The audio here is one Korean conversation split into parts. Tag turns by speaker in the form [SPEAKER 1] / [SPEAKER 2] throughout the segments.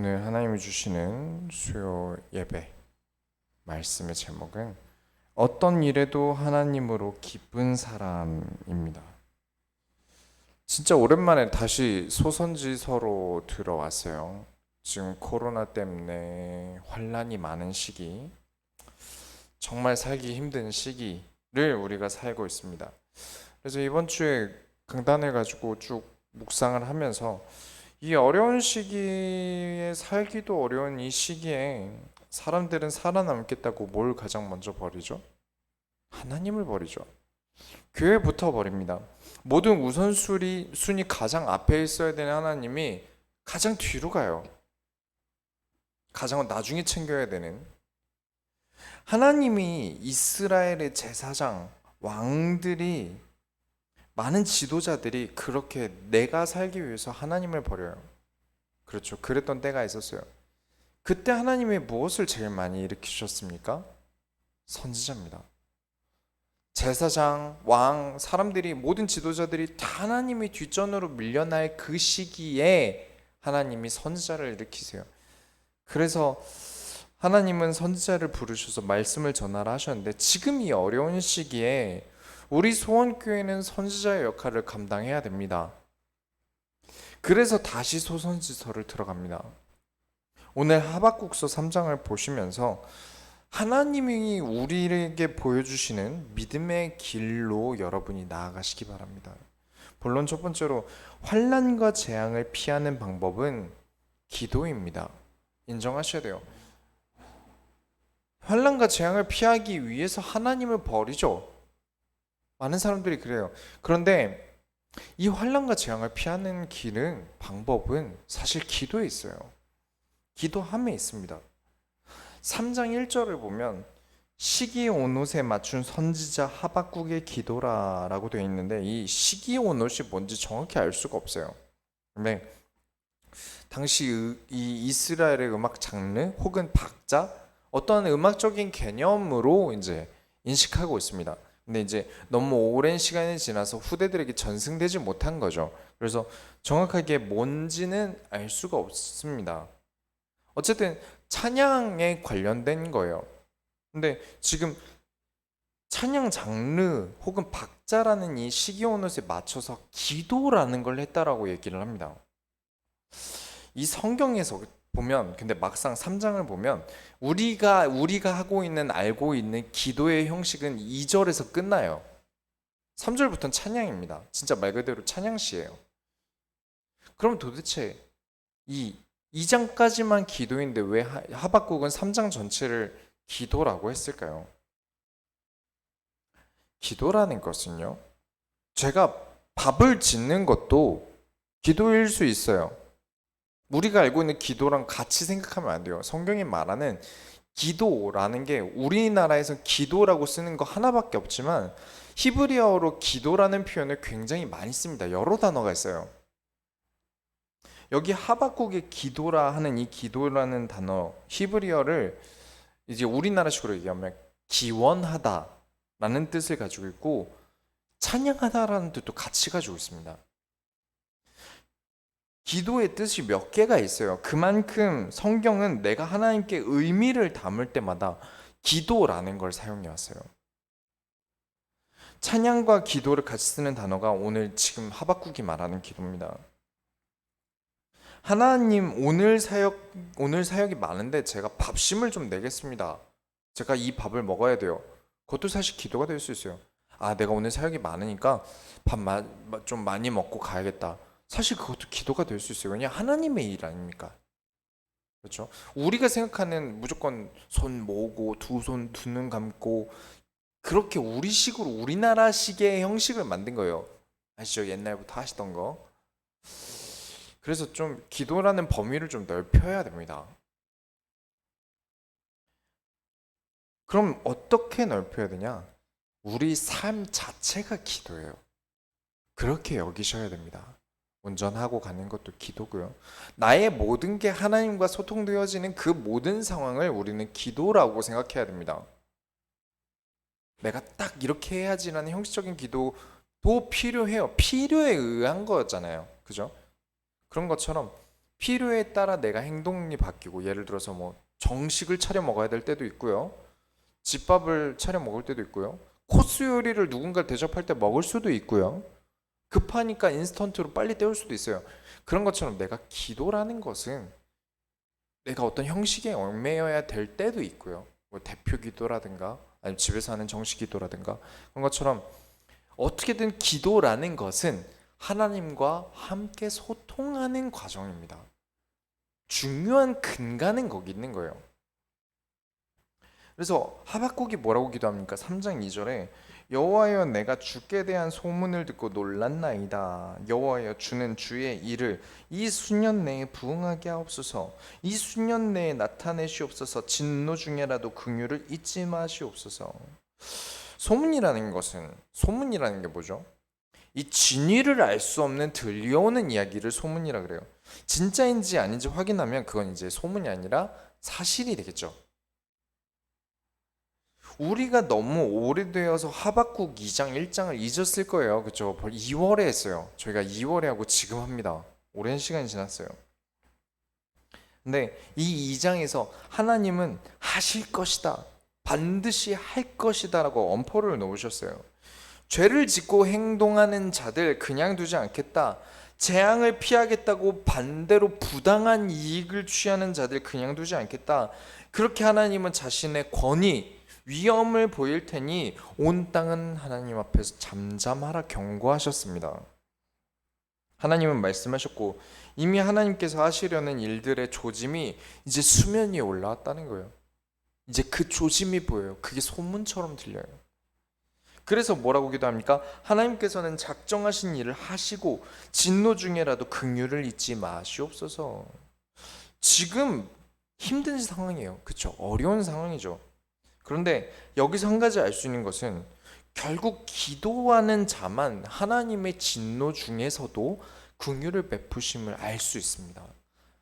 [SPEAKER 1] 오늘 하나님이 주시는 수요 예배 말씀의 제목은 어떤 일에도 하나님으로 기쁜 사람입니다. 진짜 오랜만에 다시 소선지서로 들어왔어요. 지금 코로나 때문에 환란이 많은 시기, 정말 살기 힘든 시기를 우리가 살고 있습니다. 그래서 이번 주에 강단을 가지고 쭉 묵상을 하면서 이 어려운 시기에 살기도 어려운 이 시기에 사람들은 살아남겠다고 뭘 가장 먼저 버리죠? 하나님을 버리죠. 교회부터 버립니다. 모든 우선순위 순위 가장 앞에 있어야 되는 하나님이 가장 뒤로 가요. 가장 나중에 챙겨야 되는 하나님이 이스라엘의 제사장 왕들이 많은 지도자들이 그렇게 내가 살기 위해서 하나님을 버려요. 그렇죠. 그랬던 때가 있었어요. 그때 하나님이 무엇을 제일 많이 일으키셨습니까? 선지자입니다. 제사장, 왕, 사람들이 모든 지도자들이 다 하나님이 뒷전으로 밀려날 그 시기에 하나님이 선지자를 일으키세요. 그래서 하나님은 선지자를 부르셔서 말씀을 전하라 하셨는데 지금 이 어려운 시기에 우리 소원교회는 선지자의 역할을 감당해야 됩니다. 그래서 다시 소선지서를 들어갑니다. 오늘 하박국서 3장을 보시면서 하나님이 우리에게 보여주시는 믿음의 길로 여러분이 나아가시기 바랍니다. 본론 첫 번째로 환란과 재앙을 피하는 방법은 기도입니다. 인정하셔야 돼요. 환란과 재앙을 피하기 위해서 하나님을 버리죠. 많은 사람들이 그래요. 그런데 이 환란과 재앙을 피하는 길은 방법은 사실 기도에 있어요. 기도함에 있습니다. 3장 1절을 보면 시기 온옷에 맞춘 선지자 하박국의 기도라라고 되어 있는데 이 시기 온옷이 뭔지 정확히 알 수가 없어요. 근데 당시 이 이스라엘의 음악 장르 혹은 박자 어떤 음악적인 개념으로 이제 인식하고 있습니다. 근데 이제 너무 오랜 시간이 지나서 후대들에게 전승되지 못한 거죠. 그래서 정확하게 뭔지는 알 수가 없습니다. 어쨌든 찬양에 관련된 거예요. 근데 지금 찬양 장르 혹은 박자라는 이 시기온옷에 맞춰서 기도라는 걸 했다라고 얘기를 합니다. 이 성경에서 보면 근데 막상 3장을 보면 우리가 우리가 하고 있는 알고 있는 기도의 형식은 2절에서 끝나요. 3절부터는 찬양입니다. 진짜 말 그대로 찬양시예요. 그럼 도대체 이 2장까지만 기도인데 왜 하박국은 3장 전체를 기도라고 했을까요? 기도라는 것은요. 제가 밥을 짓는 것도 기도일 수 있어요. 우리가 알고 있는 기도랑 같이 생각하면 안 돼요. 성경이 말하는 기도라는 게 우리나라에서 기도라고 쓰는 거 하나밖에 없지만 히브리어로 기도라는 표현을 굉장히 많이 씁니다. 여러 단어가 있어요. 여기 하박국의 기도라 하는 이 기도라는 단어 히브리어를 이제 우리나라식으로 얘기하면 기원하다라는 뜻을 가지고 있고 찬양하다라는 뜻도 같이 가지고 있습니다. 기도의 뜻이 몇 개가 있어요. 그만큼 성경은 내가 하나님께 의미를 담을 때마다 기도라는 걸 사용해 왔어요. 찬양과 기도를 같이 쓰는 단어가 오늘 지금 하박국이 말하는 기도입니다. 하나님 오늘 사역 오늘 사역이 많은데 제가 밥심을 좀 내겠습니다. 제가 이 밥을 먹어야 돼요. 그것도 사실 기도가 될 수 있어요. 아, 내가 오늘 사역이 많으니까 밥 좀 많이 먹고 가야겠다. 사실 그것도 기도가 될 수 있어요. 왜냐 하나님의 일 아닙니까? 그렇죠? 우리가 생각하는 무조건 손 모으고 두 손 두 눈 감고 그렇게 우리식으로 우리나라식의 형식을 만든 거예요. 아시죠? 옛날부터 하시던 거. 그래서 좀 기도라는 범위를 좀 넓혀야 됩니다. 그럼 어떻게 넓혀야 되냐? 우리 삶 자체가 기도예요. 그렇게 여기셔야 됩니다. 운전하고 가는 것도 기도고요. 나의 모든 게 하나님과 소통되어지는 그 모든 상황을 우리는 기도라고 생각해야 됩니다. 내가 딱 이렇게 해야지라는 형식적인 기도도 필요해요. 필요에 의한 거잖아요. 그죠? 그런 것처럼 필요에 따라 내가 행동이 바뀌고 예를 들어서 뭐 정식을 차려 먹어야 될 때도 있고요. 집밥을 차려 먹을 때도 있고요. 코스 요리를 누군가 대접할 때 먹을 수도 있고요. 급하니까 인스턴트로 빨리 때울 수도 있어요. 그런 것처럼 내가 기도라는 것은 내가 어떤 형식에 얽매여야 될 때도 있고요. 뭐 대표 기도라든가 아니면 집에서 하는 정식 기도라든가 그런 것처럼 어떻게든 기도라는 것은 하나님과 함께 소통하는 과정입니다. 중요한 근간은 거기 있는 거예요. 그래서 하박국이 뭐라고 기도합니까? 3장 2절에 여호와여 내가 주께 대한 소문을 듣고 놀랐나이다. 여호와여 주는 주의 일을 이 수년 내에 부응하게 하옵소서. 이 수년 내에 나타내시옵소서. 진노 중에라도 긍휼을 잊지 마시옵소서. 소문이라는 것은 소문이라는 게 뭐죠? 이 진위를 알 수 없는 들려오는 이야기를 소문이라 그래요. 진짜인지 아닌지 확인하면 그건 이제 소문이 아니라 사실이 되겠죠. 우리가 너무 오래되어서 하박국 2장 1장을 잊었을 거예요. 그렇죠? 2월에 했어요. 저희가 2월에 하고 지금 합니다. 오랜 시간이 지났어요. 근데 이 2장에서 하나님은 하실 것이다. 반드시 할 것이다라고 엄포를 놓으셨어요. 죄를 짓고 행동하는 자들 그냥 두지 않겠다. 재앙을 피하겠다고 반대로 부당한 이익을 취하는 자들 그냥 두지 않겠다. 그렇게 하나님은 자신의 권위, 위험을 보일 테니 온 땅은 하나님 앞에서 잠잠하라 경고하셨습니다. 하나님은 말씀하셨고 이미 하나님께서 하시려는 일들의 조짐이 이제 수면 위에 올라왔다는 거예요. 이제 그 조짐이 보여요. 그게 소문처럼 들려요. 그래서 뭐라고 기도합니까? 하나님께서는 작정하신 일을 하시고 진노 중에라도 긍휼을 잊지 마시옵소서. 지금 힘든 상황이에요. 그렇죠? 어려운 상황이죠. 그런데 여기서 한 가지 알 수 있는 것은 결국 기도하는 자만 하나님의 진노 중에서도 긍휼을 베푸심을 알 수 있습니다.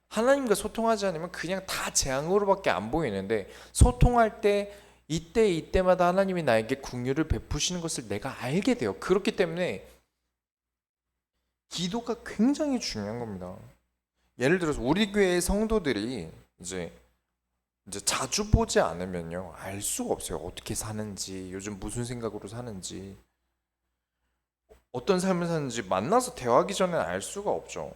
[SPEAKER 1] 하나님과 소통하지 않으면 그냥 다 재앙으로밖에 안 보이는데 소통할 때 이때 이때마다 하나님이 나에게 긍휼을 베푸시는 것을 내가 알게 돼요. 그렇기 때문에 기도가 굉장히 중요한 겁니다. 예를 들어서 우리 교회의 성도들이 이제 이제 자주 보지 않으면요 알 수가 없어요. 어떻게 사는지 요즘 무슨 생각으로 사는지 어떤 삶을 사는지 만나서 대화하기 전에 알 수가 없죠.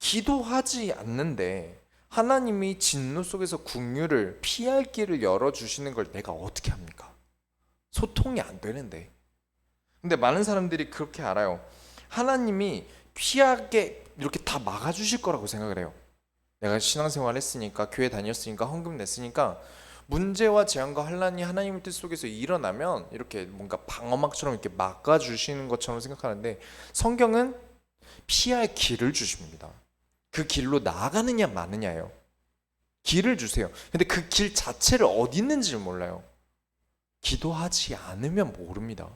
[SPEAKER 1] 기도하지 않는데 하나님이 진노 속에서 국류를 피할 길을 열어 주시는 걸 내가 어떻게 합니까? 소통이 안 되는데. 근데 많은 사람들이 그렇게 알아요. 하나님이 피하게 이렇게 다 막아 주실 거라고 생각을 해요. 내가 신앙생활 했으니까 교회 다녔으니까 헌금 냈으니까 문제와 재앙과 환란이 하나님의 뜻 속에서 일어나면 이렇게 뭔가 방어막처럼 이렇게 막아 주시는 것처럼 생각하는데 성경은 피할 길을 주십니다. 그 길로 나아가느냐 마느냐예요. 길을 주세요. 근데 그 길 자체를 어디 있는지를 몰라요. 기도하지 않으면 모릅니다.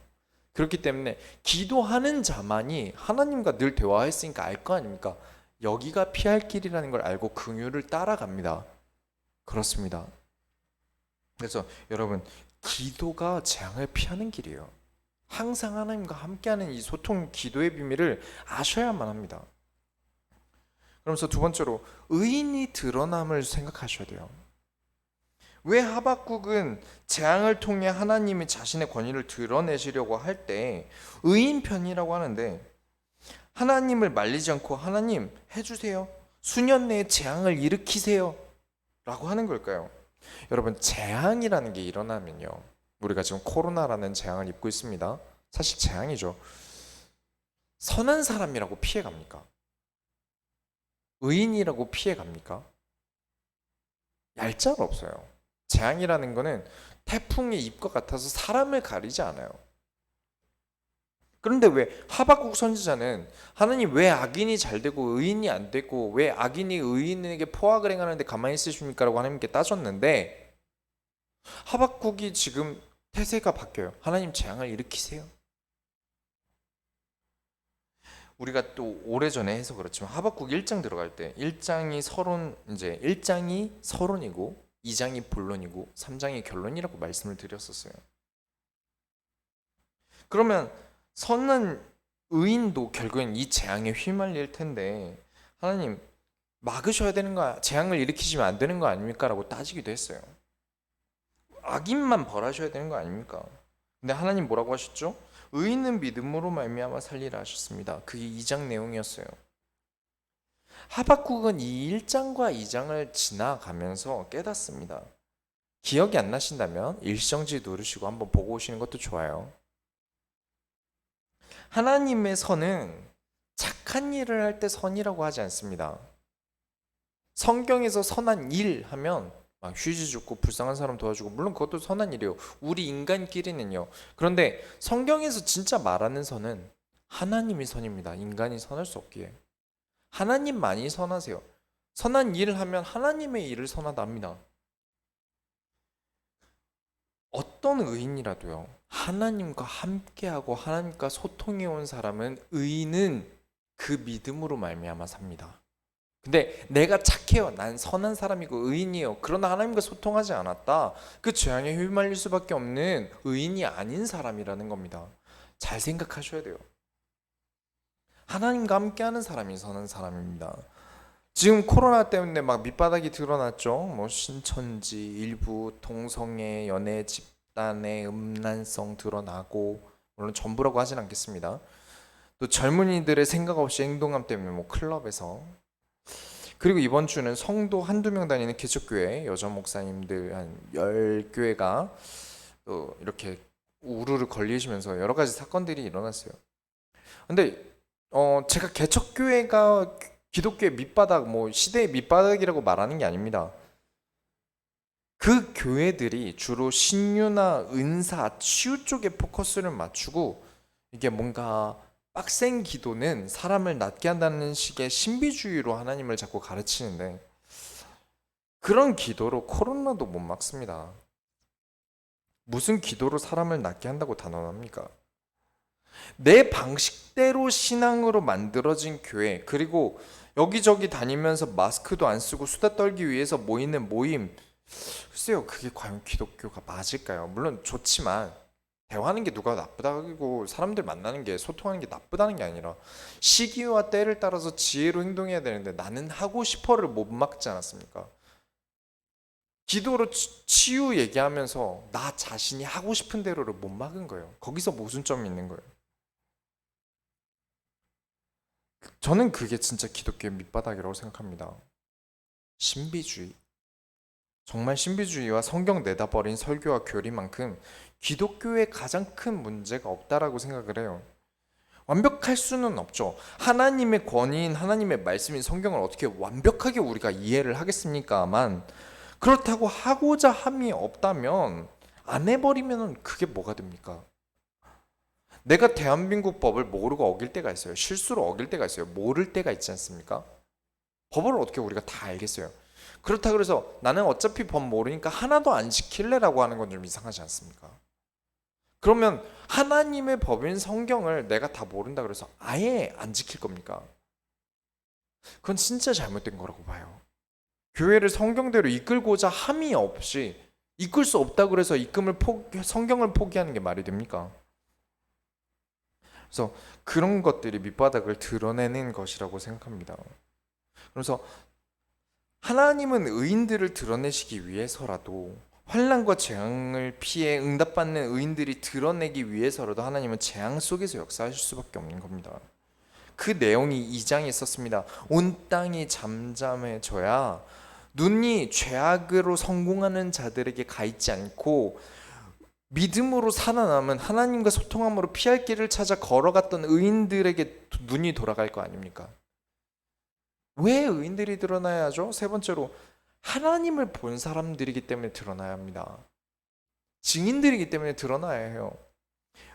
[SPEAKER 1] 그렇기 때문에 기도하는 자만이 하나님과 늘 대화했으니까 알 거 아닙니까? 여기가 피할 길이라는 걸 알고 긍휼을 따라갑니다. 그렇습니다. 그래서 여러분 기도가 재앙을 피하는 길이에요. 항상 하나님과 함께하는 이 소통 기도의 비밀을 아셔야만 합니다. 그러면서 두 번째로 의인이 드러남을 생각하셔야 돼요. 왜 하박국은 재앙을 통해 하나님이 자신의 권위를 드러내시려고 할 때 의인 편이라고 하는데 하나님을 말리지 않고 하나님 해주세요. 수년 내에 재앙을 일으키세요. 라고 하는 걸까요? 여러분 재앙이라는 게 일어나면요. 우리가 지금 코로나라는 재앙을 입고 있습니다. 사실 재앙이죠. 선한 사람이라고 피해 갑니까? 의인이라고 피해 갑니까? 얄짤 없어요. 재앙이라는 거는 태풍의 입과 같아서 사람을 가리지 않아요. 그런데 왜 하박국 선지자는 하나님 왜 악인이 잘 되고 의인이 안 되고 왜 악인이 의인에게 포악을 행하는데 가만히 있으십니까라고 하나님께 따졌는데 하박국이 지금 태세가 바뀌어요. 하나님 재앙을 일으키세요. 우리가 또 오래전에 해서 그렇지만 하박국 1장 들어갈 때 1장이 서론 이제 1장이 서론이고 2장이 본론이고 3장이 결론이라고 말씀을 드렸었어요. 그러면 선한 의인도 결국엔 이 재앙에 휘말릴 텐데 하나님 막으셔야 되는 거 재앙을 일으키시면 안 되는 거 아닙니까라고 따지기도 했어요. 악인만 벌하셔야 되는 거 아닙니까? 근데 하나님 뭐라고 하셨죠? 의인은 믿음으로 말미암아 살리라 하셨습니다. 그게 2장 내용이었어요. 하박국은 이 1장과 2장을 지나가면서 깨닫습니다. 기억이 안 나신다면 일정지 누르시고 한번 보고 오시는 것도 좋아요. 하나님의 선은 착한 일을 할 때 선이라고 하지 않습니다. 성경에서 선한 일 하면 막 휴지 줍고 불쌍한 사람 도와주고 물론 그것도 선한 일이에요. 우리 인간끼리는요. 그런데 성경에서 진짜 말하는 선은 하나님이 선입니다. 인간이 선할 수 없기에. 하나님만이 선하세요. 선한 일을 하면 하나님의 일을 선하답니다. 어떤 의인이라도요. 하나님과 함께하고 하나님과 소통해 온 사람은 의인은 그 믿음으로 말미암아 삽니다. 근데 내가 착해요. 난 선한 사람이고 의인이에요. 그러나 하나님과 소통하지 않았다. 그 죄악에 휘말릴 수밖에 없는 의인이 아닌 사람이라는 겁니다. 잘 생각하셔야 돼요. 하나님과 함께하는 사람이 선한 사람입니다. 지금 코로나 때문에 막 밑바닥이 드러났죠. 뭐 신천지 일부 동성애 연애 집단의 음란성 드러나고 물론 전부라고 하진 않겠습니다. 또 젊은이들의 생각 없이 행동함 때문에 뭐 클럽에서 그리고 이번 주는 성도 한두 명 다니는 개척교회 여자 목사님들 한 10교회가 또 이렇게 우르르 걸리시면서 여러 가지 사건들이 일어났어요. 근데 어 제가 개척교회가 기독교의 밑바닥 뭐 시대의 밑바닥이라고 말하는 게 아닙니다. 그 교회들이 주로 신유나 은사, 치유 쪽에 포커스를 맞추고 이게 뭔가 빡센 기도는 사람을 낫게 한다는 식의 신비주의로 하나님을 자꾸 가르치는데 그런 기도로 코로나도 못 막습니다. 무슨 기도로 사람을 낫게 한다고 단언합니까? 내 방식대로 신앙으로 만들어진 교회 그리고 여기저기 다니면서 마스크도 안 쓰고 수다 떨기 위해서 모이는 모임 글쎄요 그게 과연 기독교가 맞을까요? 물론 좋지만 대화하는 게 누가 나쁘다고 사람들 만나는 게 소통하는 게 나쁘다는 게 아니라 시기와 때를 따라서 지혜로 행동해야 되는데 나는 하고 싶어를 못 막지 않았습니까? 기도로 치- 치유 얘기하면서 나 자신이 하고 싶은 대로를 못 막은 거예요. 거기서 모순점이 있는 거예요. 저는 그게 진짜 기독교의 밑바닥이라고 생각합니다. 신비주의. 정말 신비주의와 성경 내다버린 설교와 교리만큼 기독교의 가장 큰 문제가 없다라고 생각을 해요. 완벽할 수는 없죠. 하나님의 권위인 하나님의 말씀인 성경을 어떻게 완벽하게 우리가 이해를 하겠습니까만 그렇다고 하고자 함이 없다면 안 해버리면 그게 뭐가 됩니까? 내가 대한민국 법을 모르고 어길 때가 있어요. 실수로 어길 때가 있어요. 모를 때가 있지 않습니까? 법을 어떻게 우리가 다 알겠어요. 그렇다 그래서 나는 어차피 법 모르니까 하나도 안 지킬래라고 하는 건 좀 이상하지 않습니까? 그러면 하나님의 법인 성경을 내가 다 모른다 그래서 아예 안 지킬 겁니까? 그건 진짜 잘못된 거라고 봐요. 교회를 성경대로 이끌고자 함이 없이 이끌 수 없다 그래서 이끌을 포기, 성경을 포기하는 게 말이 됩니까? 그래서 그런 것들이 밑바닥을 드러내는 것이라고 생각합니다. 그래서 하나님은 의인들을 드러내시기 위해서라도 환란과 재앙을 피해 응답받는 의인들이 드러내기 위해서라도 하나님은 재앙 속에서 역사하실 수밖에 없는 겁니다. 그 내용이 이 장에 있었습니다. 온 땅이 잠잠해져야 눈이 죄악으로 성공하는 자들에게 가 있지 않고 믿음으로 살아남은 하나님과 소통함으로 피할 길을 찾아 걸어갔던 의인들에게 눈이 돌아갈 거 아닙니까? 왜 의인들이 드러나야 하죠? 세 번째로 하나님을 본 사람들이기 때문에 드러나야 합니다. 증인들이기 때문에 드러나야 해요.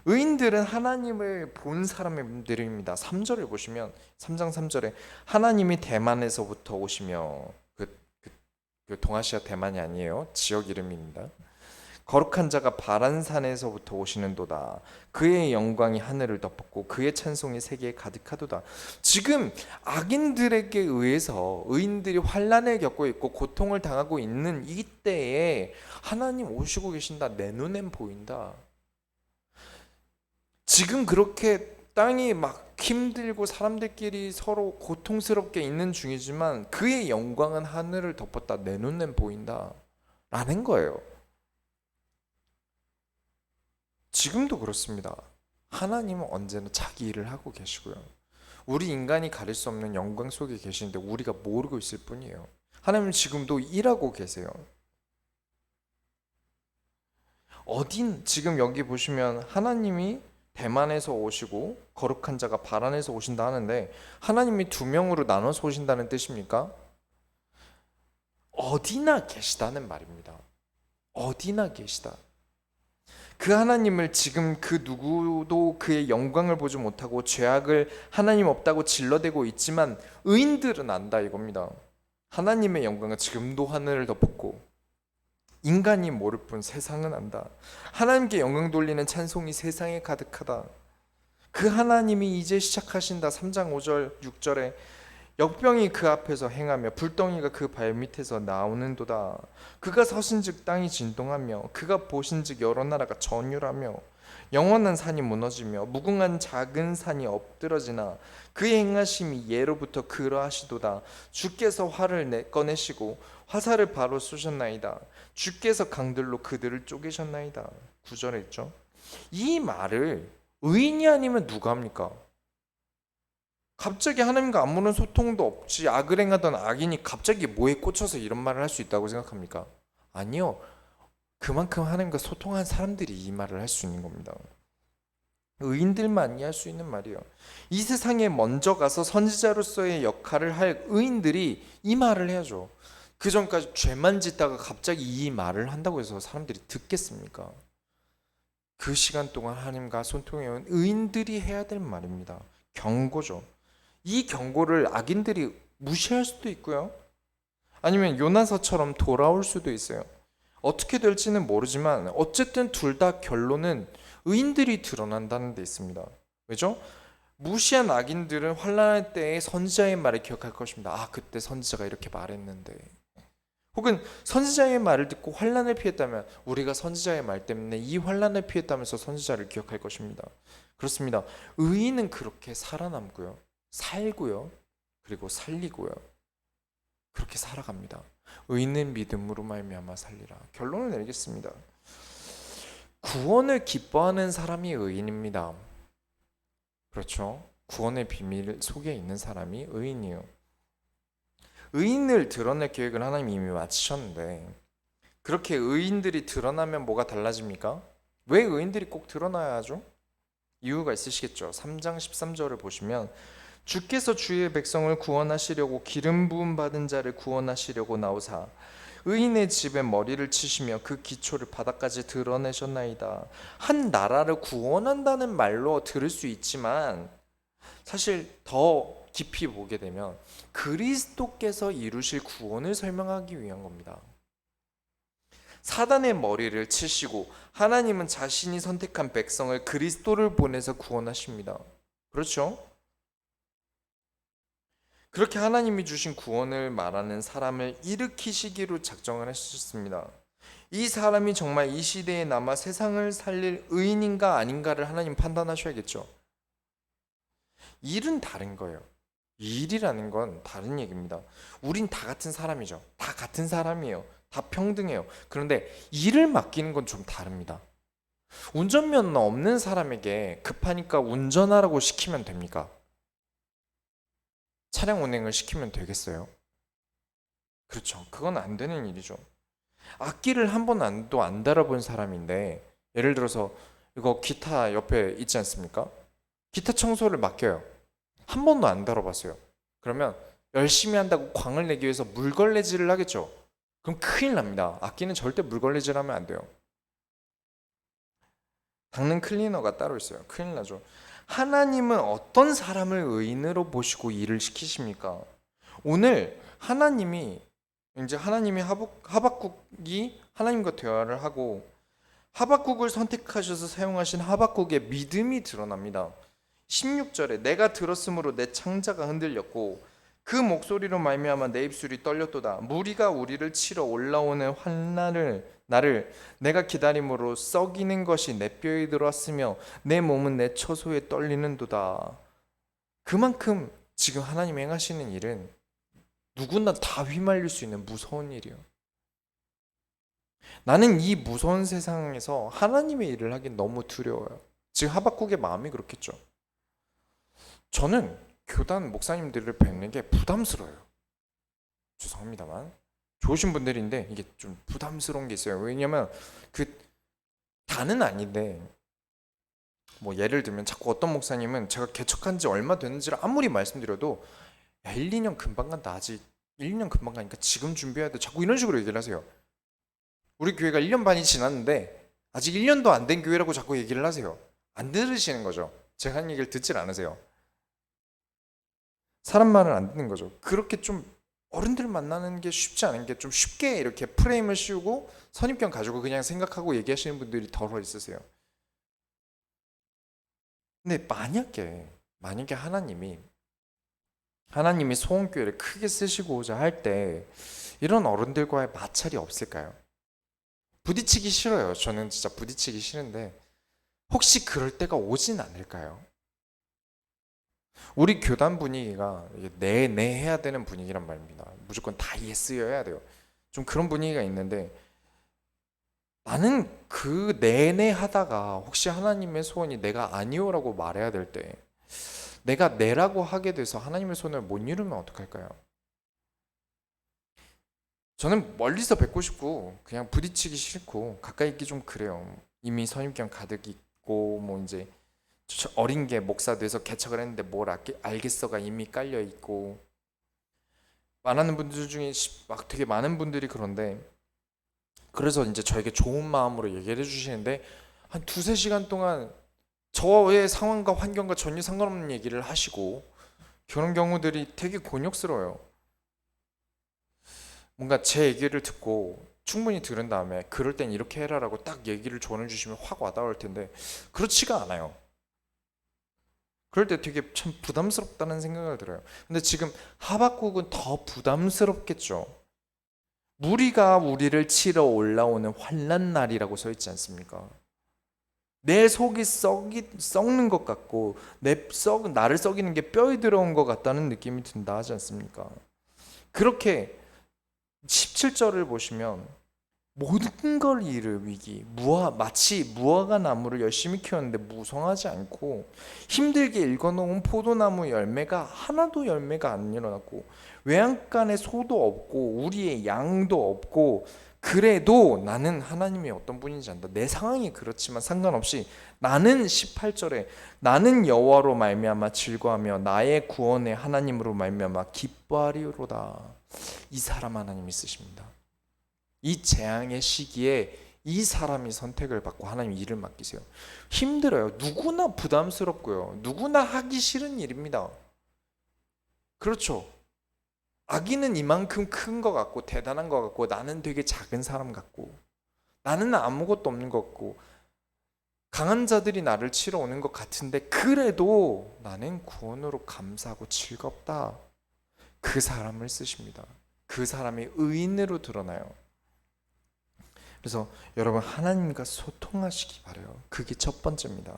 [SPEAKER 1] 의인들은 하나님을 본 사람들입니다. 3절을 보시면 3장 3절에 하나님이 대만에서부터 오시며 그, 그, 그 동아시아 대만이 아니에요. 지역 이름입니다. 거룩한 자가 바란 산에서부터 오시는도다. 그의 영광이 하늘을 덮었고 그의 찬송이 세계에 가득하도다. 지금 악인들에게 의해서 의인들이 환란을 겪고 있고 고통을 당하고 있는 이때에 하나님 오시고 계신다. 내 눈엔 보인다. 지금 그렇게 땅이 막 힘들고 사람들끼리 서로 고통스럽게 있는 중이지만 그의 영광은 하늘을 덮었다 내 눈엔 보인다 라는 거예요. 지금도 그렇습니다. 하나님은 언제나 자기 일을 하고 계시고요. 우리 인간이 가릴 수 없는 영광 속에 계시는데 우리가 모르고 있을 뿐이에요. 하나님은 지금도 일하고 계세요. 어딘 지금 여기 보시면 하나님이 대만에서 오시고 거룩한 자가 바란에서 오신다 하는데 하나님이 두 명으로 나눠서 오신다는 뜻입니까? 어디나 계시다는 말입니다. 어디나 계시다. 그 하나님을 지금 그 누구도 그의 영광을 보지 못하고 죄악을 하나님 없다고 질러대고 있지만 의인들은 안다 이겁니다. 하나님의 영광은 지금도 하늘을 덮었고 인간이 모를 뿐 세상은 안다. 하나님께 영광 돌리는 찬송이 세상에 가득하다. 그 하나님이 이제 시작하신다. 3장 5절 6절에 역병이 그 앞에서 행하며 불덩이가 그 발밑에서 나오는도다. 그가 서신즉 땅이 진동하며 그가 보신즉 여러 나라가 전율하며 영원한 산이 무너지며 무궁한 작은 산이 엎드러지나 그의 행하심이 예로부터 그러하시도다. 주께서 활을 내 꺼내시고 화살을 바로 쏘셨나이다. 주께서 강들로 그들을 쪼개셨나이다. 구절에 있죠. 이 말을 의인이 아니면 누가 합니까? 갑자기 하나님과 아무런 소통도 없이 악을 행하던 악인이 갑자기 뭐에 꽂혀서 이런 말을 할 수 있다고 생각합니까? 아니요. 그만큼 하나님과 소통한 사람들이 이 말을 할 수 있는 겁니다. 의인들만이 할 수 있는 말이에요. 이 세상에 먼저 가서 선지자로서의 역할을 할 의인들이 이 말을 해야죠. 그 전까지 죄만 짓다가 갑자기 이 말을 한다고 해서 사람들이 듣겠습니까? 그 시간 동안 하나님과 소통해온 의인들이 해야 될 말입니다. 경고죠. 이 경고를 악인들이 무시할 수도 있고요. 아니면 요나서처럼 돌아올 수도 있어요. 어떻게 될지는 모르지만 어쨌든 둘 다 결론은 의인들이 드러난다는 데 있습니다. 왜죠? 무시한 악인들은 환란할 때에 선지자의 말을 기억할 것입니다. 아, 그때 선지자가 이렇게 말했는데. 혹은 선지자의 말을 듣고 환란을 피했다면 우리가 선지자의 말 때문에 이 환란을 피했다면서 선지자를 기억할 것입니다. 그렇습니다. 의인은 그렇게 살아남고요. 살고요. 그리고 살리고요. 그렇게 살아갑니다. 의인은 믿음으로 말미암아 살리라. 결론을 내리겠습니다. 구원을 기뻐하는 사람이 의인입니다. 그렇죠? 구원의 비밀 속에 있는 사람이 의인이요. 의인을 드러낼 계획을 하나님 이미 마치셨는데 그렇게 의인들이 드러나면 뭐가 달라집니까? 왜 의인들이 꼭 드러나야 하죠? 이유가 있으시겠죠. 3장 13절을 보시면 주께서 주의 백성을 구원하시려고 기름 부음 받은 자를 구원하시려고 나오사 의인의 집에 머리를 치시며 그 기초를 바닥까지 드러내셨나이다. 한 나라를 구원한다는 말로 들을 수 있지만 사실 더 깊이 보게 되면 그리스도께서 이루실 구원을 설명하기 위한 겁니다. 사단의 머리를 치시고 하나님은 자신이 선택한 백성을 그리스도를 보내서 구원하십니다. 그렇죠? 그렇게 하나님이 주신 구원을 말하는 사람을 일으키시기로 작정을 하셨습니다. 이 사람이 정말 이 시대에 남아 세상을 살릴 의인인가 아닌가를 하나님 판단하셔야겠죠. 일은 다른 거예요. 일이라는 건 다른 얘기입니다. 우린 다 같은 사람이죠. 다 같은 사람이에요. 다 평등해요. 그런데 일을 맡기는 건 좀 다릅니다. 운전면허 없는 사람에게 급하니까 운전하라고 시키면 됩니까? 차량 운행을 시키면 되겠어요? 그렇죠. 그건 안 되는 일이죠. 악기를 한 번도 안 달아본 사람인데 예를 들어서 이거 기타 옆에 있지 않습니까? 기타 청소를 맡겨요. 한 번도 안 다뤄봤어요. 그러면 열심히 한다고 광을 내기 위해서 물걸레질을 하겠죠. 그럼 큰일 납니다. 악기는 절대 물걸레질 하면 안 돼요. 닦는 클리너가 따로 있어요. 큰일 나죠. 하나님은 어떤 사람을 의인으로 보시고 일을 시키십니까? 오늘 하나님이 이제 하나님이 하박, 하박국이 하나님과 대화를 하고 하박국을 선택하셔서 사용하신 하박국의 믿음이 드러납니다. 16절에 내가 들었으므로 내 창자가 흔들렸고 그 목소리로 말미암아 내 입술이 떨렸도다. 무리가 우리를 치러 올라오는 환난을 나를 내가 기다림으로 썩이는 것이 내 뼈에 들어왔으며 내 몸은 내 처소에 떨리는도다. 그만큼 지금 하나님 행하시는 일은 누구나 다 휘말릴 수 있는 무서운 일이요. 나는 이 무서운 세상에서 하나님의 일을 하긴 너무 두려워요. 지금 하박국의 마음이 그렇겠죠. 저는 교단 목사님들을 뵙는 게 부담스러워요. 죄송합니다만 좋으신 분들인데 이게 좀 부담스러운 게 있어요. 왜냐면 그 다는 아닌데 뭐 예를 들면 자꾸 어떤 목사님은 제가 개척한 지 얼마 됐는지를 아무리 말씀드려도 야 1, 2년 금방 간다 아직 1, 2년 금방 가니까 지금 준비해야 돼 자꾸 이런 식으로 얘기를 하세요. 우리 교회가 1년 반이 지났는데 아직 1년도 안 된 교회라고 자꾸 얘기를 하세요. 안 들으시는 거죠. 제가 한 얘기를 듣질 않으세요. 사람 말을 안 듣는 거죠. 그렇게 좀 어른들 만나는 게 쉽지 않은 게 좀 쉽게 이렇게 프레임을 씌우고 선입견 가지고 그냥 생각하고 얘기하시는 분들이 덜어 있으세요. 근데 만약에 만약에 하나님이 하나님이 소원교회를 크게 쓰시고자 할 때 이런 어른들과의 마찰이 없을까요? 부딪히기 싫어요. 저는 진짜 부딪히기 싫은데 혹시 그럴 때가 오진 않을까요? 우리 교단 분위기가 내내 해야 되는 분위기란 말입니다. 무조건 다 예스여야 돼요. 좀 그런 분위기가 있는데 나는 그 내내 하다가 혹시 하나님의 소원이 내가 아니오라고 말해야 될 때 내가 내라고 하게 돼서 하나님의 소원을 못 이루면 어떡할까요? 저는 멀리서 뵙고 싶고 그냥 부딪히기 싫고 가까이 있기 좀 그래요. 이미 선입견 가득 있고 뭐 이제 저 어린 게 목사 돼서 개척을 했는데 뭘 알겠어가 이미 깔려 있고 말하는 분들 중에 시- 막 되게 많은 분들이 그런데 그래서 이제 저에게 좋은 마음으로 얘기를 해주시는데 한 두세 시간 동안 저의 상황과 환경과 전혀 상관없는 얘기를 하시고 그런 경우들이 되게 곤욕스러워요. 뭔가 제 얘기를 듣고 충분히 들은 다음에 그럴 땐 이렇게 해라라고 딱 얘기를 조언해 주시면 확 와닿을 텐데 그렇지가 않아요. 그럴 때 되게 참 부담스럽다는 생각을 들어요. 근데 지금 하박국은 더 부담스럽겠죠. 무리가 우리를 치러 올라오는 환란 날이라고 써 있지 않습니까? 내 속이 썩이, 썩는 것 같고 내 썩, 나를 썩이는 게 뼈에 들어온 것 같다는 느낌이 든다 하지 않습니까? 그렇게 17절을 보시면 모든 걸 잃을 위기, 무화, 마치 무화과 나무를 열심히 키웠는데 무성하지 않고 힘들게 읽어놓은 포도나무 열매가 하나도 열매가 안 일어났고 외양간에 소도 없고 우리의 양도 없고 그래도 나는 하나님이 어떤 분인지 안다. 내 상황이 그렇지만 상관없이 나는 18절에 나는 여호와로 말미암아 즐거하며 나의 구원의 하나님으로 말미암아 기뻐하리로다. 이 사람 하나님이 쓰십니다. 이 재앙의 시기에 이 사람이 선택을 받고 하나님 일을 맡기세요. 힘들어요. 누구나 부담스럽고요. 누구나 하기 싫은 일입니다. 그렇죠. 아기는 이만큼 큰 것 같고 대단한 것 같고 나는 되게 작은 사람 같고 나는 아무것도 없는 것 같고 강한 자들이 나를 치러 오는 것 같은데 그래도 나는 구원으로 감사하고 즐겁다. 그 사람을 쓰십니다. 그 사람이 의인으로 드러나요. 그래서 여러분 하나님과 소통하시기 바래요. 그게 첫 번째입니다.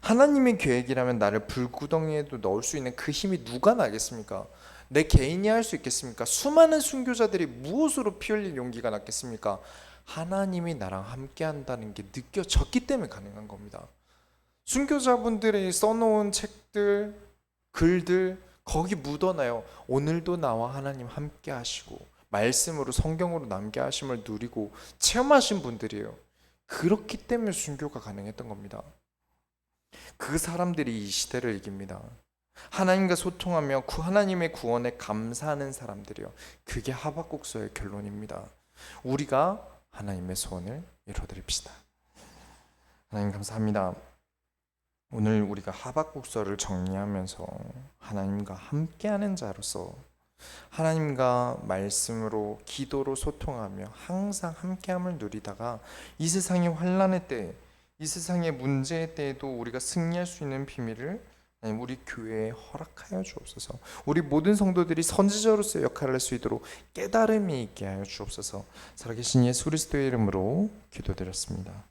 [SPEAKER 1] 하나님의 계획이라면 나를 불구덩이에도 넣을 수 있는 그 힘이 누가 나겠습니까? 내 개인이 할 수 있겠습니까? 수많은 순교자들이 무엇으로 피 흘릴 용기가 났겠습니까? 하나님이 나랑 함께 한다는 게 느껴졌기 때문에 가능한 겁니다. 순교자분들이 써놓은 책들, 글들 거기 묻어나요. 오늘도 나와 하나님 함께 하시고 말씀으로 성경으로 남게 하심을 누리고 체험하신 분들이에요. 그렇기 때문에 순교가 가능했던 겁니다. 그 사람들이 이 시대를 이깁니다. 하나님과 소통하며 그 하나님의 구원에 감사하는 사람들이요. 그게 하박국서의 결론입니다. 우리가 하나님의 소원을 이뤄드립시다. 하나님 감사합니다. 오늘 우리가 하박국서를 정리하면서 하나님과 함께하는 자로서 하나님과 말씀으로 기도로 소통하며 항상 함께함을 누리다가 이 세상의 환란의 때, 이 세상의 문제의 때에도 우리가 승리할 수 있는 비밀을 우리 교회에 허락하여 주옵소서. 우리 모든 성도들이 선지자로서의 역할을 할 수 있도록 깨달음이 있게 하여 주옵소서. 살아계신 예수 그리스도의 이름으로 기도드렸습니다.